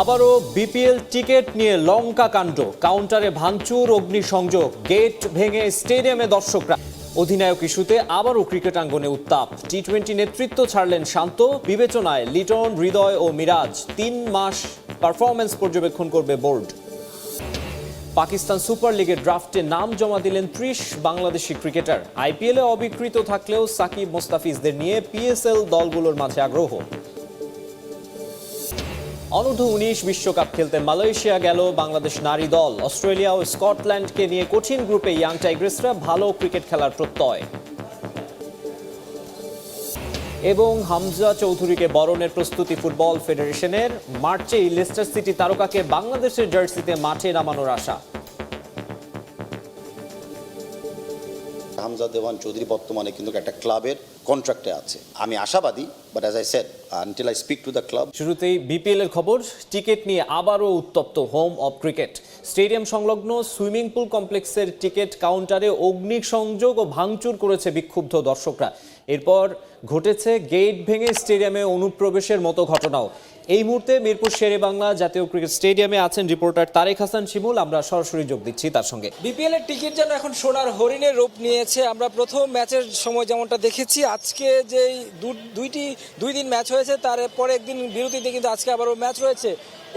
আবারও BPL ticket নিয়ে লঙ্কা কাণ্ড। কাউন্টারে ভাঙচুর, অগ্নিসংযোগ, গেট ভেঙে স্টেডিয়ামে দর্শকরা। অধিনায়ক ইস্যুতে আবারও ক্রিকেট আঙ্গনে উত্তাপ। টি টোয়েন্টি নেতৃত্ব ছাড়লেন শান্ত। বিবেচনায় লিটন, হৃদয় ও মিরাজ তিন মাস পারফরমেন্স পর্যবেক্ষণ করবে বোর্ড। পাকিস্তান সুপার লিগের ড্রাফটে নাম জমা দিলেন ত্রিশ বাংলাদেশি ক্রিকেটার। আইপিএলে অবিকৃত থাকলেও সাকিব মোস্তাফিজদের নিয়ে পিএসএল দলগুলোর মাঝে আগ্রহ। অনূর্ধ্ব উনিশ বিশ্বকাপ খেলতে মালয়েশিয়া গেল বাংলাদেশ নারী দল। অস্ট্রেলিয়া ও স্কটল্যান্ডকে নিয়ে কঠিন গ্রুপে ইয়াং টাইগ্রেসরা ভালো ক্রিকেট খেলার প্রত্যয়। এবং হামজা চৌধুরীকে বরণের প্রস্তুতি ফুটবল ফেডারেশনের। মার্চেই লেস্টার সিটি তারকাকে বাংলাদেশের জার্সিতে মাঠে নামানোর আশা। হামজা দেওয়ান চৌধুরী বর্তমানে কিন্তু একটা ক্লাবের কন্ট্রাক্টে আছে। আমি আশাবাদী but as I said until I speak to the club শুরুতেই বিপিএল এর খবর, টিকিট নিয়ে আবারও উত্তপ্ত হোম অফ ক্রিকেট। স্টেডিয়াম সংলগ্ন সুইমিং পুল কমপ্লেক্সের টিকিট কাউন্টারে অগ্নিসংযোগ ও ভাঙচুর করেছে বিক্ষুব্ধ দর্শকরা। এরপর ঘটেছে গেট ভেঙে স্টেডিয়ামে অনুপ্রবেশের মতো ঘটনাও। এই মুহূর্তে মিরপুর শেরে বাংলা জাতীয় ক্রিকেট স্টেডিয়ামে আছেন রিপোর্টার তারেক হাসান শিমুল। আমরা সরাসরি যোগ দিচ্ছি তার সঙ্গে। বিপিএল এর টিকিট যেন এখন সোনার হরিণের রূপ নিয়েছে। আমরা প্রথম ম্যাচের সময় যেমনটা দেখেছি, আজকে যেই দুইটি দুই দিন ম্যাচ হয়েছে, তারপরে একদিন বিরতিতে কিন্তু আজকে আবারও ম্যাচ রয়েছে।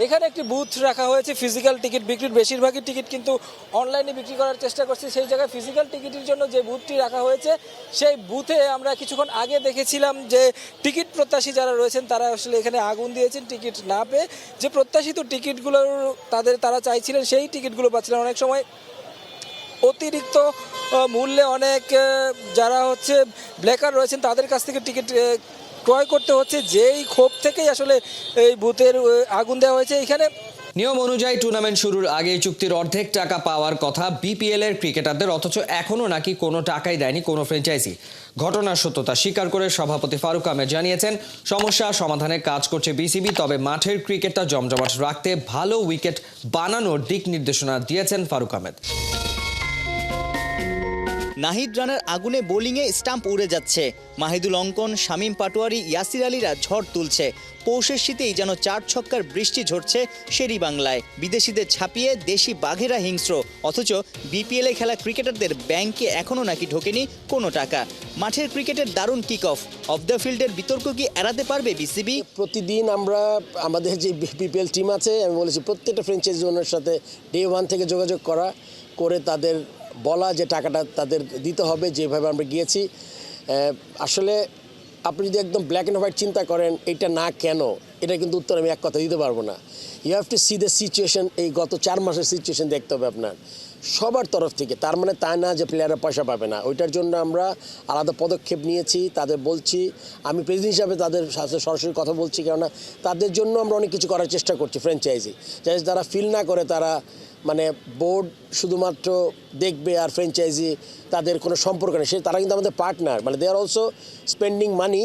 এখানে একটি বুথ রাখা হয়েছে ফিজিক্যাল টিকিট বিক্রির। বেশিরভাগই টিকিট কিন্তু অনলাইনে বিক্রি করার চেষ্টা করছে। সেই জায়গায় ফিজিক্যাল টিকিটের জন্য যে বুথটি রাখা হয়েছে, সেই বুথে আমরা কিছুক্ষণ আগে দেখেছিলাম যে টিকিট প্রত্যাশী যারা রয়েছেন, তারা আসলে এখানে আগুন দিয়েছেন টিকিট না পেয়ে। যে প্রত্যাশিত টিকিটগুলো তাদের, তারা চাইছিলেন, সেই টিকিটগুলো পাচ্ছিলেন অনেক সময় অতিরিক্ত মূল্যে অনেক যারা হচ্ছে ব্লেকার রয়েছেন, তাদের কাছ থেকে টিকিট ক্রয় করতে হচ্ছে, যেই ক্ষোভ থেকেই আসলে এই বুথের আগুন দেওয়া হয়েছে। এখানে নিয়ম অনুযায়ী টুর্নামেন্ট শুরুর আগে চুক্তির অর্ধেক টাকা পাওয়ার কথা বিপিএল এর ক্রিকেটারদের, অথচ এখনও নাকি কোনো টাকাই দেয়নি কোনো ফ্র্যাঞ্চাইজি ঘটনার সত্যতা স্বীকার করে সভাপতি ফারুক আহমেদ জানিয়েছেন, সমস্যা সমাধানে কাজ করছে বিসিবি তবে মাঠের ক্রিকেটটা জমজমাট রাখতে ভালো উইকেট বানানোর দিক নির্দেশনা দিয়েছেন ফারুক আহমেদ। নাহিদ রানার আগুনে বোলিংয়ে স্টাম্প উড়ে যাচ্ছে। মাহিদুল অঙ্কন, শামীম পাটোয়ারি, ইয়াসির আলীরা ঝড় তুলছে। পৌষের শীতেই যেন চার ছক্কার বৃষ্টি ঝরছে শেরি বাংলায়। বিদেশিদের ছাপিয়ে দেশি বাঘেরা হিংস্র। অথচ বিপিএলে খেলা ক্রিকেটারদের ব্যাংকে এখনও নাকি ঢোকেনি কোনো টাকা। মাঠের ক্রিকেটের দারুণ কিক অফ অফ দ্য ফিল্ডের বিতর্ক কি এড়াতে পারবে বিসিবি? প্রতিদিন আমরা আমাদের যে বিপিএল টিম আছে, আমি বলেছি প্রত্যেকটা ফ্র্যাঞ্চাইজি ওনার সাথে ডে ওয়ান থেকে যোগাযোগ করা, করে তাদের বলা যে টাকাটা তাদের দিতে হবে, যেভাবে আমরা গিয়েছি। আসলে আপনি যদি একদম ব্ল্যাক অ্যান্ড হোয়াইট চিন্তা করেন, এটা না কেন? এটা কিন্তু উত্তর আমি এক কথা দিতে পারব না। You have to see the situation এই গত চার মাসের সিচুয়েশন দেখতে হবে আপনার। সবার তরফ থেকে, তার মানে তা না যে প্লেয়াররা পয়সা পাবে না, ওইটার জন্য আমরা আলাদা পদক্ষেপ নিয়েছি, তাদের বলছি, আমি প্রেসিডেন্ট হিসাবে তাদের সাথে সরাসরি কথা বলছি, কেননা তাদের জন্য আমরা অনেক কিছু করার চেষ্টা করছি ফ্র্যাঞ্চাইজি যাতে তারা ফিল না করে তারা মানে বোর্ড শুধুমাত্র দেখবে আর ফ্র্যাঞ্চাইজি তাদের কোনো সম্পর্ক নেই, সে তারা কিন্তু আমাদের পার্টনার মানে they are also spending money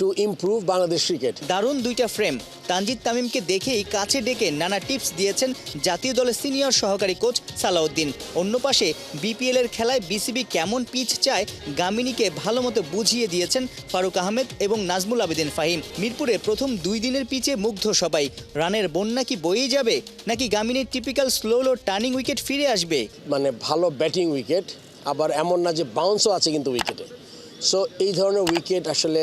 to improve Bangladesh cricket দারুণ দুইটা ফ্রেম তানজিদ তামিমকে দেখেই কাছে ডেকে নানা টিপস দিয়েছেন জাতীয় দলের সিনিয়র সহকারী কোচ সালাউদ্দিন। অন্য পাশে বিপিএল এর খেলায় বিসিবি কেমন পিচ চায় গামিনীকে ভালো মতো বুঝিয়ে দিয়েছেন ফারুক আহমেদ এবং নাজমুল আবেদিন ফাহিম। মিরপুরে প্রথম দুই দিনের পিচে মুগ্ধ সবাই। রানের বন্যা কি বয়েই যাবে নাকি গামিনীর typical slow low turning wicket ফিরে আসবে? মানে ভালো ব্যাটিং উইকেট আবার এমন না যে বাউন্সও আছে কিন্তু উইকেটে সো এই ধরনের উইকেট আসলে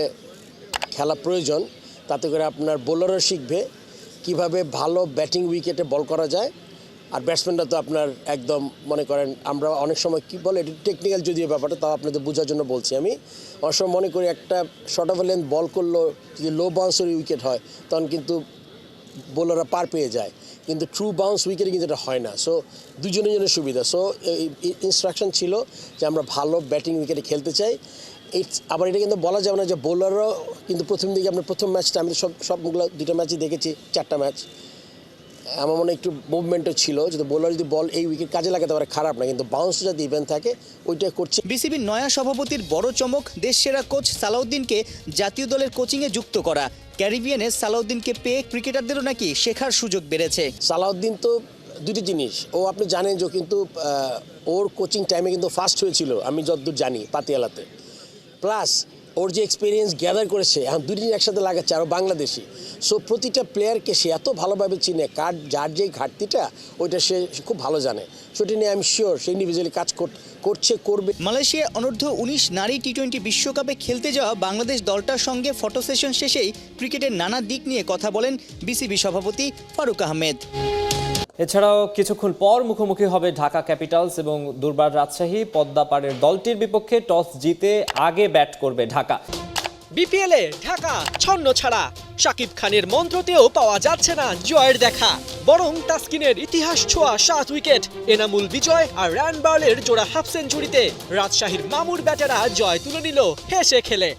খেলা প্রয়োজন, তাতে করে আপনার বোলারও শিখবে কীভাবে ভালো ব্যাটিং উইকেটে বল করা যায়। আর ব্যাটসম্যানরা তো আপনার একদম মনে করেন, আমরা অনেক সময় কি বলে, এটা টেকনিক্যাল যদিও ব্যাপারটা, তাও আপনাদের বোঝার জন্য বলছি আমি। অনেক সময় মনে করি একটা শর্ট অফ লেন্থ বল করল যদি লো বাউন্সের উইকেট হয়, তখন কিন্তু বোলাররা পার পেয়ে যায়। কিন্তু ট্রু বাউন্স উইকেটে কিন্তু এটা হয় না। সো দুজনের জন্য সুবিধা। সো ইনস্ট্রাকশন ছিল যে আমরা ভালো ব্যাটিং উইকেটে খেলতে চাই। ইটস আবার এটা কিন্তু বলা যাবে না যে বোলাররাও কিন্তু প্রথম দিকে আপনার প্রথম ম্যাচটা আমি সব সবগুলো দুটো ম্যাচই দেখেছি চারটা ম্যাচ আমার মনে একটু মুভমেন্টও ছিল যদি বোলার যদি বল এই উইকেট কাজে লাগাতে পারে খারাপ না কিন্তু বাউন্স যদি ইভেন্ট থাকে ওইটা করছে। বিসিবির নয়া সভাপতির বড় চমক দেশ সেরা কোচ সালাউদ্দিনকে জাতীয় দলের কোচিংয়ে যুক্ত করা। ক্যারিবিয়ানে সালাউদ্দিনকে পেয়ে ক্রিকেটারদেরও নাকি শেখার সুযোগ বেড়েছে। সালাউদ্দিন তো দুটি জিনিস ও আপনি জানেন যে কিন্তু ওর কোচিং টাইমে কিন্তু ফার্স্ট হয়েছিল আমি যতদূর জানি পাতিয়ালাতে। প্লাস ওর যে এক্সপিরিয়েন্স গ্যাদার করেছে, এখন দুই দিন একসাথে লাগাচ্ছে আরও বাংলাদেশি। সো প্রতিটা প্লেয়ারকে সে এত ভালোভাবে চিনে, কার, যার যে ঘাটতিটা, ওইটা সে খুব ভালো জানে। সেটা নিয়ে আমি শিওর সে ইন্ডিভিজুয়ালি কাজ কর- করছে, করবে। মালয়েশিয়া অনূর্ধ্ব উনিশ নারী টি টোয়েন্টি বিশ্বকাপে খেলতে যাওয়া বাংলাদেশ দলটার সঙ্গে ফটো সেশন শেষেই ক্রিকেটের নানা দিক নিয়ে কথা বলেন বিসিবি সভাপতি ফারুক আহমেদ। এছাড়াও কিছুক্ষণ পর মুখোমুখি হবে ঢাকা ক্যাপিটালস এবং দুর্বার রাজশাহী। পদ্মাপাড়ের দলটির বিপক্ষে টস জিতে আগে ব্যাট করবে ঢাকা। বিপিএলে ঢাকা ছন্ন ছাড়া। শাকিব খানের মন্ত্রতেও পাওয়া যাচ্ছে না জয়ের দেখা। বরং তাসকিনের ইতিহাস ছোঁয়া সাত উইকেট, এনামুল বিজয় আর রান বার্লের জোড়া হাফ সেঞ্চুরিতে রাজশাহীর মামুর ব্যাটারা জয় তুলে নিল হেসে খেলে।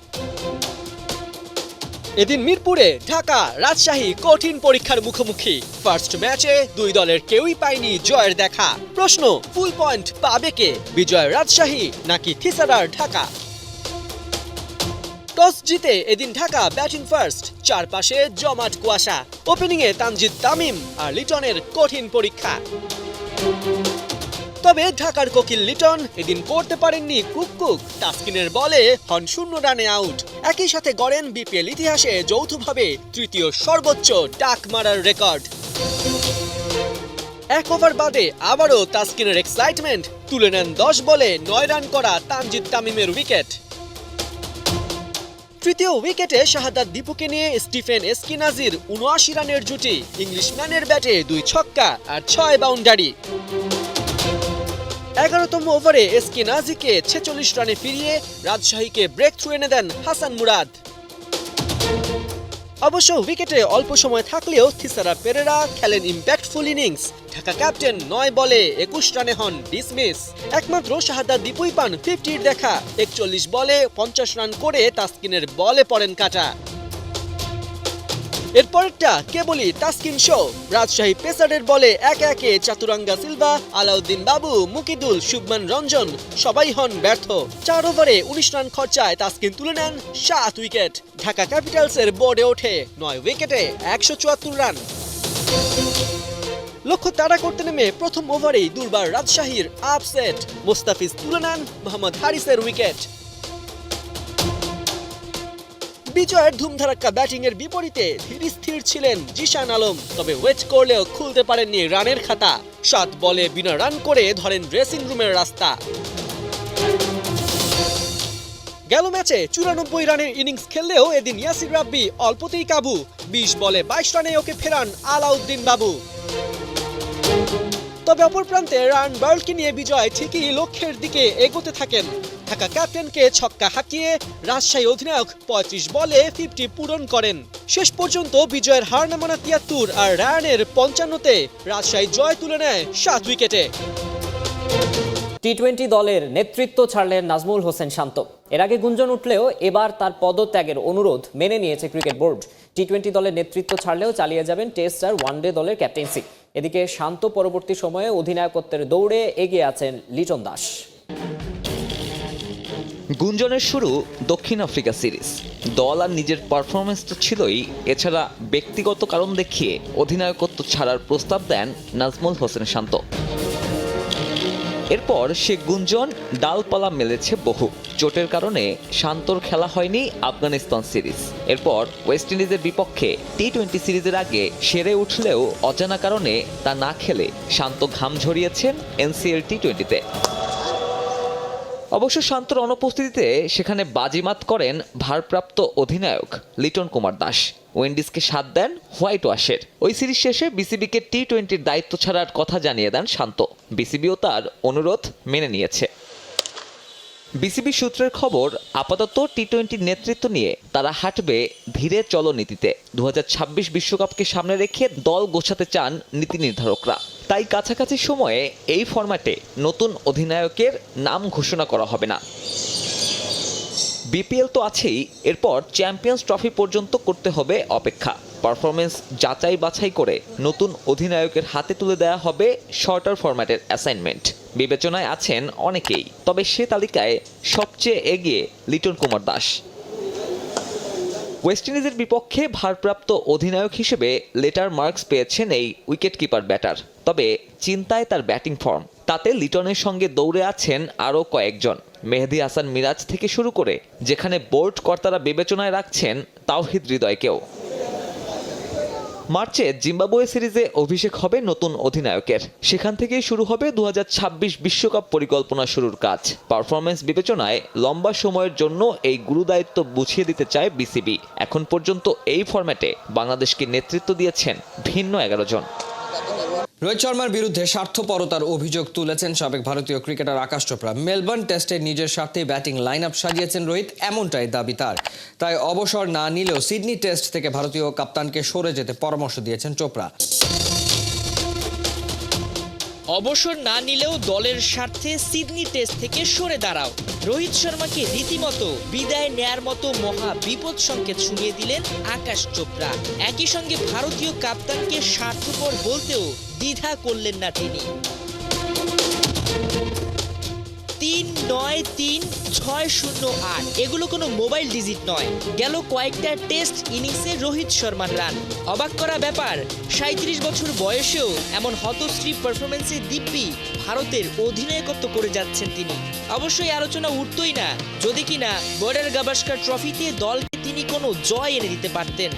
এদিন মিরপুরে ঢাকা রাজশাহী কঠিন পরীক্ষার মুখোমুখি। ফার্স্ট ম্যাচে দুই দলের কেউই পায়নি জয়ের দেখা। প্রশ্ন ফুল পয়েন্ট পাবে কে? বিজয় রাজশাহী নাকি থিসারার ঢাকা? টস জিতে এদিন ঢাকা ব্যাটিং ফার্স্ট চারপাশে জমাট কুয়াশা। ওপেনিংয়ে তানজিদ তামিম আর লিটনের কঠিন পরীক্ষা। তবে ঢাকার কোকিল লিটন এদিন করতে পারেননি কুক কুক। তাসকিনের বলে হন শূন্য রানে আউট। একই সাথে গড়েন বিপিএল ইতিহাসে যৌথভাবে তৃতীয় সর্বোচ্চ ডাক মারার রেকর্ড। এক ওভার বাদে আবারও তাস্কিনের এক্সাইটমেন্ট। তুলে নেন দশ বলে নয় রান করা তানজিদ তামিমের উইকেট। তৃতীয় উইকেটে শাহাদাত দীপুকে নিয়ে স্টিফেন এসকিনাজির উনআশি রানের জুটি। ইংলিশম্যানের ব্যাটে দুই ছক্কা আর ছয় বাউন্ডারি। এগারোতম ওভারে এসকিনাজিকে ছেচল্লিশ রানে ফিরিয়ে রাজশাহীকে ব্রেক থ্রু এনে দেন হাসান মুরাদ। অবশ্য উইকেটে অল্প সময় থাকলেও থিসারা পেরেরা খেলেন ইম্প্যাক্টফুল ইনিংস ঢাকা ক্যাপ্টেন নয় বলে একুশ রানে হন ডিসমিস একমাত্র শাহাদা দীপুই পান ফিফটির দেখা। একচল্লিশ বলে পঞ্চাশ রান করে তাসকিনের বলে পড়েন কাটা। এরপরেরটা কেবলই তাস্কিন শো রাজশাহী পেসারের বলে একে একে চাতুরাঙ্গা সিলভা, আলাউদ্দিন বাবু, মুকিদুল, শুভমান রঞ্জন, সবাই হন ব্যর্থ। চার ওভারে উনিশ রান খরচায় তাস্কিন তুলে নেন সাত উইকেট। ঢাকা ক্যাপিটালসের বোর্ডে ওঠে নয় উইকেটে একশো চুয়াত্তর রান। লক্ষ্য তাড়া করতে নেমে প্রথম ওভারেই দুর্বার রাজশাহীর আপসেট মোস্তাফিজ তুলে নেন মোহাম্মদ হারিসের উইকেট। বিজয়ের ধুমধারাক্কা ব্যাটিং এর বিপরীতে ধীর স্থির ছিলেন জিশান আলম, তবে ওয়েট করলেও খুলতে পারেননি রানের খাতা। সাত বলে বিনা রান করে ধরেন ড্রেসিং রুমের রাস্তা। গেল ম্যাচে চুরানব্বই রানের ইনিংস খেললেও এদিন ইয়াসির রাব্বি অল্পতেই কাবু, বিশ বলে বাইশ রানে ওকে ফেরান আলাউদ্দিন বাবু। তবে অপর প্রান্তে রান বার্লকে নিয়ে বিজয় ঠিকই লক্ষ্যের দিকে এগোতে থাকেন। ঢাকা ক্যাপ্টেনকে ছক্কা হাঁকিয়ে রাজশাহী অধিনায়ক পঁয়ত্রিশ বলে ফিফটি পূরণ করেন। শেষ পর্যন্ত বিজয়ের হার নামানা তিয়াত্তর আর রায়ানের পঞ্চান্নতে রাজশাহী জয় তুলে নেয় সাত উইকেটে। টি টোয়েন্টি দলের নেতৃত্ব ছাড়লেন নাজমুল হোসেন শান্ত। এর আগে গুঞ্জন উঠলেও এবার তার পদত্যাগের অনুরোধ মেনে নিয়েছে ক্রিকেট বোর্ড। টি টোয়েন্টি দলের নেতৃত্ব ছাড়লেও চালিয়ে যাবেন টেস্ট আর ওয়ানডে দলের ক্যাপ্টেন্সি। এদিকে শান্ত পরবর্তী সময়ে অধিনায়কত্বের দৌড়ে এগিয়ে আছেন লিটন দাস। গুঞ্জনের শুরু দক্ষিণ আফ্রিকা সিরিজ। দল আর নিজের পারফরমেন্স তো ছিলই, এছাড়া ব্যক্তিগত কারণ দেখিয়ে অধিনায়কত্ব ছাড়ার প্রস্তাব দেন নাজমুল হোসেন শান্ত। এরপর সে গুঞ্জন, ডালপালা মেলেছে বহু। চোটের কারণে শান্তর খেলা হয়নি আফগানিস্তান সিরিজ। এরপর ওয়েস্ট ইন্ডিজের বিপক্ষে টি টোয়েন্টি সিরিজের আগে সেরে উঠলেও অজানা কারণে তা না খেলে শান্ত ঘাম ঝরিয়েছেন এনসিএল টি টোয়েন্টিতে অবশ্য শান্তর অনুপস্থিতিতে সেখানে বাজিমাত করেন ভারপ্রাপ্ত অধিনায়ক লিটন কুমার দাস। উইন্ডিজকে সাত দেন হোয়াইট ওয়াশের। ওই সিরিজ শেষে বিসিবিকে টি টোয়েন্টির দায়িত্ব ছাড়ার কথা জানিয়ে দেন শান্ত। বিসিবিও তার অনুরোধ মেনে নিয়েছে। বিসিবি সূত্রের খবর, আপাতত টি টোয়েন্টির নেতৃত্ব নিয়ে তারা হাঁটবে ধীরে চলনীতিতে। দু বিশ্বকাপকে সামনে রেখে দল গোছাতে চান নীতি নির্ধারকরা। তাই কাছাকাছি সময়ে এই ফরম্যাটে নতুন অধিনায়কের নাম ঘোষণা করা হবে না। বিপিএল তো আছেই, এরপর চ্যাম্পিয়ন্স ট্রফি পর্যন্ত করতে হবে অপেক্ষা। পারফরমেন্স যাচাই বাছাই করে নতুন অধিনায়কের হাতে তুলে দেওয়া হবে শর্টার ফরম্যাটের অ্যাসাইনমেন্ট। বিবেচনায় আছেন অনেকেই, তবে সে তালিকায় সবচেয়ে এগিয়ে লিটন কুমার দাস। ওয়েস্ট ইন্ডিজের বিপক্ষে ভারপ্রাপ্ত অধিনায়ক হিসেবে লেটার মার্কস পেয়েছেন এই উইকেট কিপার ব্যাটার। তবে চিন্তায় তার ব্যাটিং ফর্ম। তাতে লিটনের সঙ্গে দৌড়ে আছেন আরও কয়েকজন। মেহেদি হাসান মিরাজ থেকে শুরু করে, যেখানে বোর্ড কর্তারা বিবেচনায় রাখছেন তাওহিদ হৃদয়কেও। মার্চে জিম্বাবুয়ে সিরিজে অভিষেক হবে নতুন অধিনায়কের। সেখান থেকেই শুরু হবে দু বিশ্বকাপ পরিকল্পনা শুরুর কাজ। পারফরমেন্স বিবেচনায় লম্বা সময়ের জন্য এই গুরুদায়িত্ব বুঝিয়ে দিতে চায় বিসিবি। এখন পর্যন্ত এই ফরম্যাটে বাংলাদেশকে নেতৃত্ব দিয়েছেন ভিন্ন এগারো জন। রোহিত শর্মার বিরুদ্ধে স্বার্থপরতার অভিযোগ তুলেছেন সাবেক ভারতীয় ক্রিকেটার আকাশ চোপড়া। মেলবোর্ন টেস্টে নিজের স্বার্থে ব্যাটিং লাইন আপ সাজিয়েছেন রোহিত, এমনটাই দাবি তার। তাই অবসর না নিলেও সিডনি টেস্ট থেকে ভারতীয় কাপ্তানকে সরে যেতে পরামর্শ দিয়েছেন চোপড়া। অবসর না নিলেও দলের স্বার্থে সিডনি টেস্ট থেকে সরে দাঁড়াও। রোহিত শর্মাকে রীতিমতো বিদায় নেয়ার মতো মহা বিপদ সংকেত শুনিয়ে দিলেন আকাশ চোপড়া। একই সঙ্গে ভারতীয় কাপ্তানকে স্বার্থপর বলতেও দ্বিধা করলেন না তিনি। তিন নয় তিন ছয় শূন্য আট। এগুলো কোনো মোবাইল ডিজিট নয়। গেল কয়েকটা টেস্ট ইনিংসে রোহিত শর্মার রান। অবাক করা ব্যাপার সাঁত্রিশ বছর বয়সেও এমন হতশ্রী পারফরমেন্সে দিব্যি ভারতের অধিনায়কত্ব করে যাচ্ছেন তিনি। অবশ্যই আলোচনা উঠতই না, যদি কিনা বর্ডার গাভাস্কার ট্রফিতে দলকে তিনি কোনো জয় এনে দিতে পারতেন।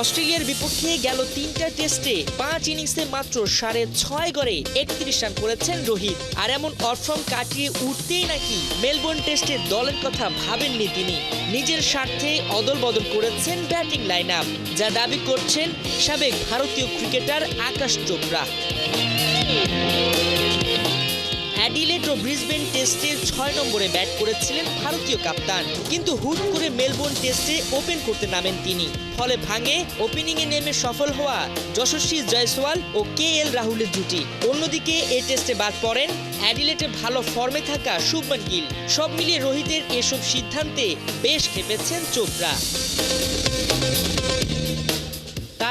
অস্ট্রেলিয়ার বিপক্ষে গেল তিনটা টেস্টে পাঁচ ইনিংসে মাত্র সাড়ে ছয় গড়ে একত্রিশ রান করেছেন রোহিত। আর এমন অফর্ম কাটিয়ে উঠতেই নাকি মেলবোর্ন টেস্টে দলের কথা ভাবেননি তিনি। নিজের স্বার্থে অদল বদল করেছেন ব্যাটিং লাইন আপ যা দাবি করছেন সাবেক ভারতীয় ক্রিকেটার আকাশ চোপড়া। অ্যাডিলেট ও ব্রিসবেন টেস্টে ছয় নম্বরে ব্যাট করেছিলেন ভারতীয় কাপ্তান। কিন্তু হুট করে মেলবোর্ন টেস্টে ওপেন করতে নামেন তিনি। ফলে ভাঙে ওপেনিংয়ে নেমে সফল হওয়া যশস্বী জয়সওয়াল ও কে এল রাহুলের জুটি। অন্যদিকে এ টেস্টে বাদ পড়েন অ্যাডিলেটে ভালো ফর্মে থাকা শুভমান গিল। সব মিলিয়ে রোহিতের এসব সিদ্ধান্তে বেশ খেপেছেন চোপড়া।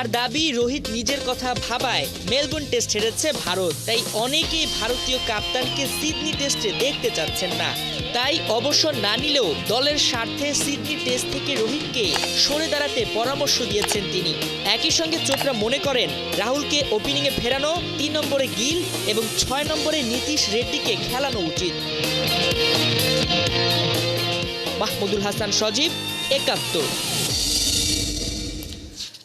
তার দাবি, রোহিত নিজের কথা ভাবায়। মেলবোর্ন টেস্ট হেরেছে ভারত। তাই অনেকেই ভারতীয় কাপ্তানকে সিডনি টেস্টে দেখতে চাচ্ছেন না। তাই অবসর না নিলেও দলের স্বার্থে সিডনি টেস্ট থেকে রোহিতকে সরে দাঁড়াতে পরামর্শ দিয়েছেন তিনি। একই সঙ্গে চোপড়া মনে করেন, রাহুলকে ওপেনিংয়ে ফেরানো তিন নম্বরে গিল এবং ছয় নম্বরে নীতিশ রেড্ডিকে খেলানো উচিত। মাহমুদুল হাসান সজীব, একাত্তর।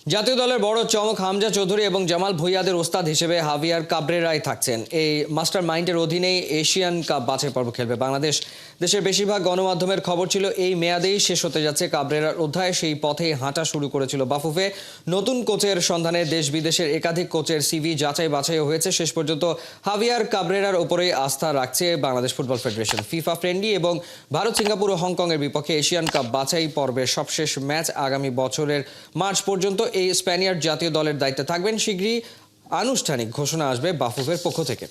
জাতীয় দলের বড় চমক হামজা চৌধুরী এবং জামাল ভুইয়াদের ওস্তাদ হিসেবে হাভিয়ার কাবরেরাই থাকছেন। এই মাস্টার মাইন্ডের অধীনেই এশিয়ান কাপ বাছাই পর্ব খেলবে বাংলাদেশ। দেশের বেশিরভাগ গণমাধ্যমের খবর ছিল, এই মেয়াদেই শেষ হতে যাচ্ছে কাবরেরার অধ্যায়। সেই পথেই হাঁটা শুরু করেছিল বাফুফে। নতুন কোচের সন্ধানে দেশ বিদেশের একাধিক কোচের সিভি যাচাই বাছাই হয়েছে। শেষ পর্যন্ত হাভিয়ার কাবরেরার ওপরেই আস্থা রাখছে Bangladesh football federation. FIFA friendly এবং ভারত সিঙ্গাপুর ও হংকংয়ের বিপক্ষে এশিয়ান কাপ বাছাই পর্বের সবশেষ ম্যাচ আগামী বছরের মার্চ পর্যন্ত এই স্প্যানিয়ার্ড জাতীয় দলের দায়িত্বে থাকবেন। শীঘ্রই আনুষ্ঠানিক ঘোষণা আসবে বাফুফের পক্ষ থেকে।